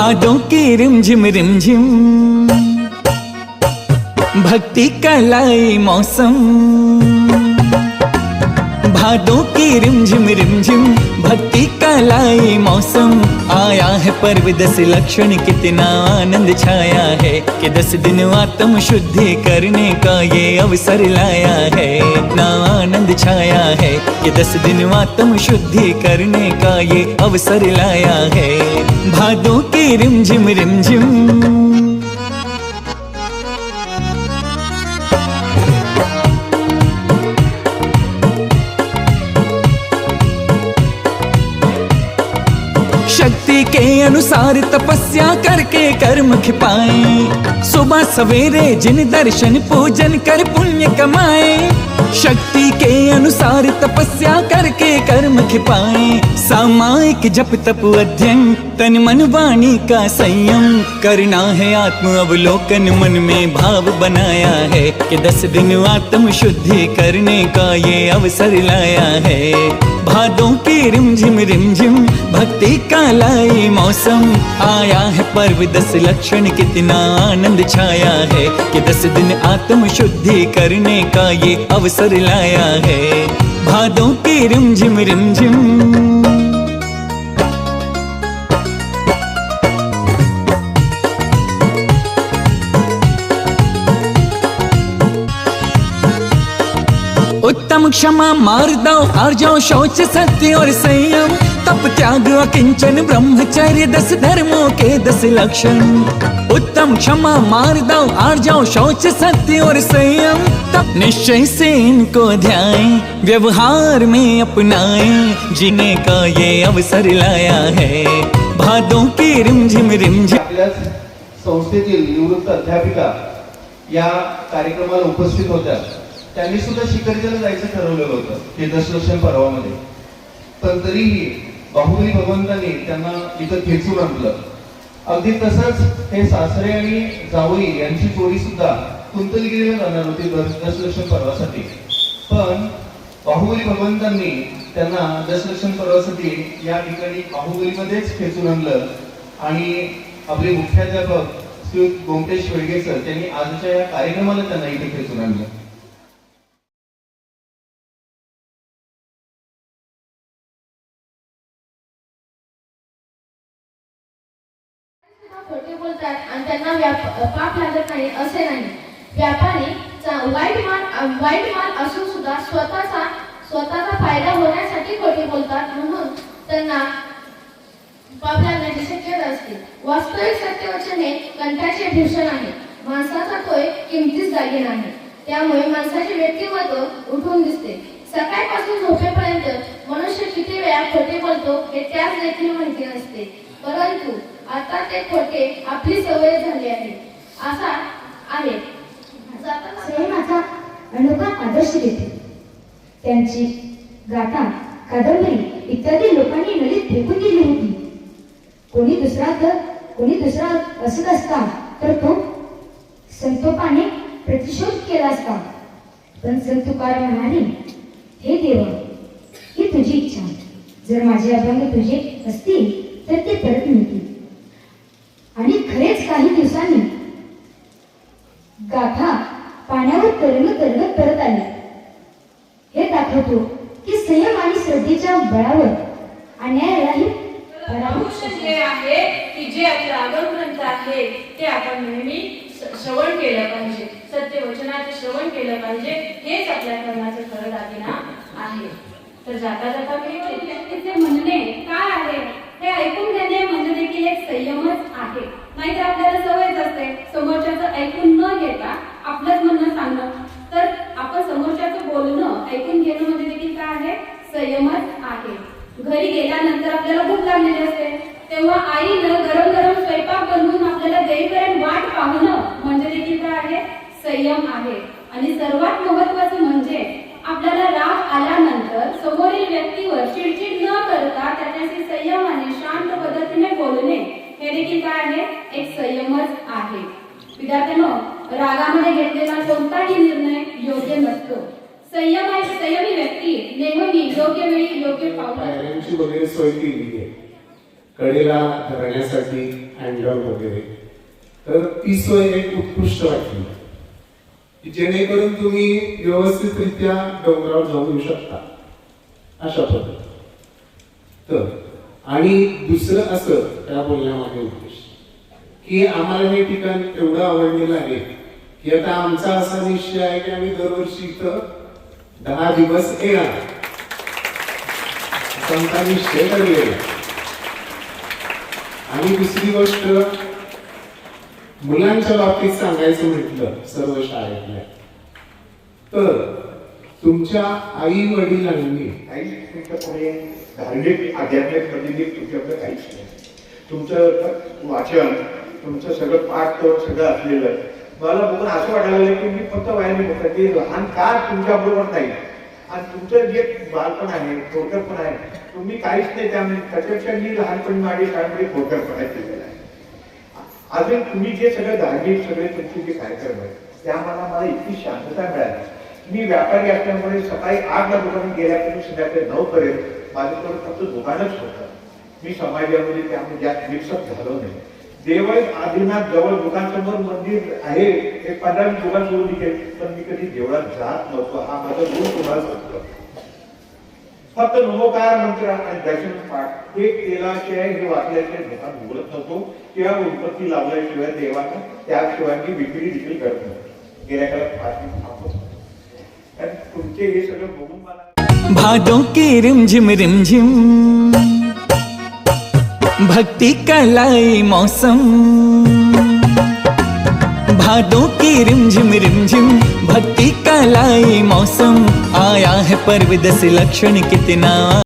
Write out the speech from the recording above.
भादों की रिमझिम रिमझिम भक्ति का मौसम। भादों की रिमझिम रिमझिम भक्ति का लाई मौसम। आया है पर्व दस लक्षण कितना आनंद छाया है कि दस दिन आत्म शुद्धि करने का ये अवसर लाया है। इतना आनंद छाया है कि दस दिन आत्म शुद्धि करने का ये अवसर लाया है। भादों की रिमझिम रिमझिम अनुसार तपस्या करके कर्म खिपाए। सुबह सवेरे जिन दर्शन पूजन कर पुण्य कमाए। शक्ति के अनुसार तपस्या करके कर्म खिपाए। सामायिक जप तप अध्ययन तन मन वाणी का संयम करना है, आत्म अवलोकन मन में भाव बनाया है कि दस दिन आत्म शुद्धि करने का ये अवसर लाया है। भादों की रिमझिम रिमझिम, भक्ति का लाई मौसम, आया है पर्व दस लक्षण कितना आनंद छाया है कि दस दिन आत्म शुद्धि करने का ये अवसर लाया है। भादों की रिमझिम रिमझिम। उत्तम क्षमा मार्दव आर्जव शौच सत्य और संयम। तप त्याग अकिंचन ब्रह्मचर्य, दस धर्मों के दस लक्षण। उत्तम क्षमा मार्दव आर्जव शौच सत्य और संयम। तप निश्चय से इनको ध्याएँ व्यवहार में अपनाए। जीने का ये अवसर लाया है, भादों की रिमझिम रिमझिम। संस्थेतील निवृत्त अध्यापिका या कार्यक्रमाला उपस्थित होत्या. त्यांनी सुद्धा शिखरजीला जायचं ठरवलेलं होतं हे दशलक्षण पर्वामध्ये. पण तरीही बाहुबली भगवंतांनी त्यांना इथं खेचून आणलं. अगदी तसंच हे सासरे आणि जावई यांची जोडी सुद्धा कुंतलगिरीला जाणार होती दस- दशलक्षण पर्वासाठी. पण बाहुबली भगवंतांनी त्यांना दशलक्षण पर्वासाठी या ठिकाणी बाहुबलीमध्येच खेचून आणलं. आणि आपले मुख्याध्यापक श्री गोमटेश वेळगेकर त्यांनी आजच्या या कार्यक्रमाला त्यांना इथे खेचून आणलं. खोटे बोलतात आणि त्यांना व्याप पाप लागत नाही असे नाही. व्यापारी वाईट माल वाईट माल असून सुद्धा स्वतःचा स्वतःचा फायदा होण्यासाठी खोटे बोलतात. म्हणून त्यांना पाप लागण्याची शक्यता असते. वास्तविक सत्यवचन हे कंठाचे भूषण आहे. माणसाचा तो एक किमतीच दागिना नाही त्यामुळे माणसाचे व्यक्तिमत्व उठून दिसते. सकाळपासून झोपेपर्यंत मनुष्य किती वेळा खोटे बोलतो हे त्याच देखील माहिती नसते परंतु आता ते खोटे आपली सवय झाली आहे. असा आहे. माझा अनुभव अनोखा आदर्श देते त्यांची गाथा कादंबरी इत्यादी लोकांनी नदीत फेकून दिली होती. कोणी दुसरा तर कोणी दुसरा असत असता तर तो संतोपाने प्रतिशोध केला असता. पण संत तुकाराम म्हणाले हे देवा ही तुझी इच्छा. जर माझे अभंग तुझे असतील तर ते परत मिळतील. काही दिवसांनी गाथा पाण्यावर तरंग तरंग परत आली. हे दाखवतो की संयम आणि श्रद्धेच्या बळावर अन्यायालाही हे आहे की जे आपलं आगम ग्रंथ आहे ते आपण नेहमी श्रवण केलं पाहिजे. सत्यवचनाचे श्रवण केलं पाहिजे हेच आपल्या कर्माचं खरं दागिना आहे. तर जाता जाता मी म्हणणे काय आहे? हे ऐकून घेणे म्हणजे देखील एक संयमच आहे नाहीतर आपल्याला सवयच असते समोरच्याचं ऐकून न घेता आपलंच म्हणणं सांगणं तर आपण समोरच्याचं बोलणं ऐकून घेणं म्हणजे देखील काय आहे संयमच आहे घरी आपल्याला भूक लागलेली असते. तेव्हा आईनं गरम गरम स्वयंपाक बनवून आपल्याला देईपर्यंत वाट पाहणं म्हणजे देखील काय आहे? संयम आहे. आणि सर्वात महत्वाचं म्हणजे आपल्याला राग आल्यानंतर समोरील व्यक्तीवर चिडचिड न करता त्याच्याशी संयमाने शांत पद्धतीने बोलणे हे देखील काय आहे एक संयमच आहे विद्यार्थ्यांनो रागामध्ये घेतलेला कोणताही निर्णय योग्य नसतो संयम आहे संयमी व्यक्ती नेहमी योग्य वेळी योग्य पाऊल पायऱ्यांची वगैरे सोय केली आहे. कडेला धरण्यासाठी हँडल वगैरे. तर ती सोय एक उत्कृष्ट वाटली. की जेणेकरून तुम्ही व्यवस्थितरित्या डोंगरावर जाऊ येऊ शकता. अशा पद्धती तर आणि दुसरं असं त्या बोलण्यामागे उद्देश. की आम्हाला हे ठिकाण एवढं आवडलेलं आहे की आता आमचा असा निश्चय आहे की आम्ही दरवर्षी इथं दहा दिवस येणार. संतांनी शेतले आणि दुसरी गोष्ट मुलांच्या बाबतीत सांगायचं म्हटलं सर्व शाळेतल्या. तर तुमच्या आई वडिलांनी काही पुढे धार्मिक आध्यात्मिक पद्धतीत तुमच्याकडे काहीच नाही. तुमचं वाचन तुमचं सगळं पाठ करून सगळं असलेलं. मला बघून असं वाटायला लागलं की मी फक्त व्यायाम होतं ते लहान का तुमच्याबरोबर नाही? आणि तुमचं जे बालपण आहे थोडकरपण आहे तुम्ही काहीच नाही त्यामुळे त्याच्यापेक्षा मी लहानपणी माझी शाळेमध्ये थोडकरपणा केलेला आहे. अजून तुम्ही जे सगळं धार्मिक सगळे तुमचे जे कार्यक्रम आहेत त्या मला मला इतकी शांतता मिळाली. मी व्यापारी असल्यामुळे सकाळी आठला दुकानात गेल्यापासून संध्याकाळी नऊ पर्यंत माझ्याकडे फक्त दुकानच होतं. मी समाजामध्ये त्यामध्ये जास्त मिक्सअप झालो नाही. देवळ आदिनाथ जवळ दुकानसमोर मंदिर आहे हे पंधरा मिनिट दुकान सोडून निघेल पण मी कधी देवळात जात नव्हतो हा माझा गुरु तुम्हाला सांगतो. फक्त नमोकार मंत्र आणि दर्शन पाठ हे केल्याशिवाय हे वाचल्याशिवाय दुकान उघडत नव्हतो. किंवा उत्पत्ती लावल्याशिवाय देवानं त्याशिवाय मी विक्री देखील करत नव्हतो. गेल्या काळात पाच थांबतो तुमचे हे सगळं बघून मला भादो की रिमझिम रिमझिम. भक्ति कलाई मौसम। भादों की रिमझिम रिमझिम भक्ति कलाई मौसम। आया है पर्व से लक्षण कितना।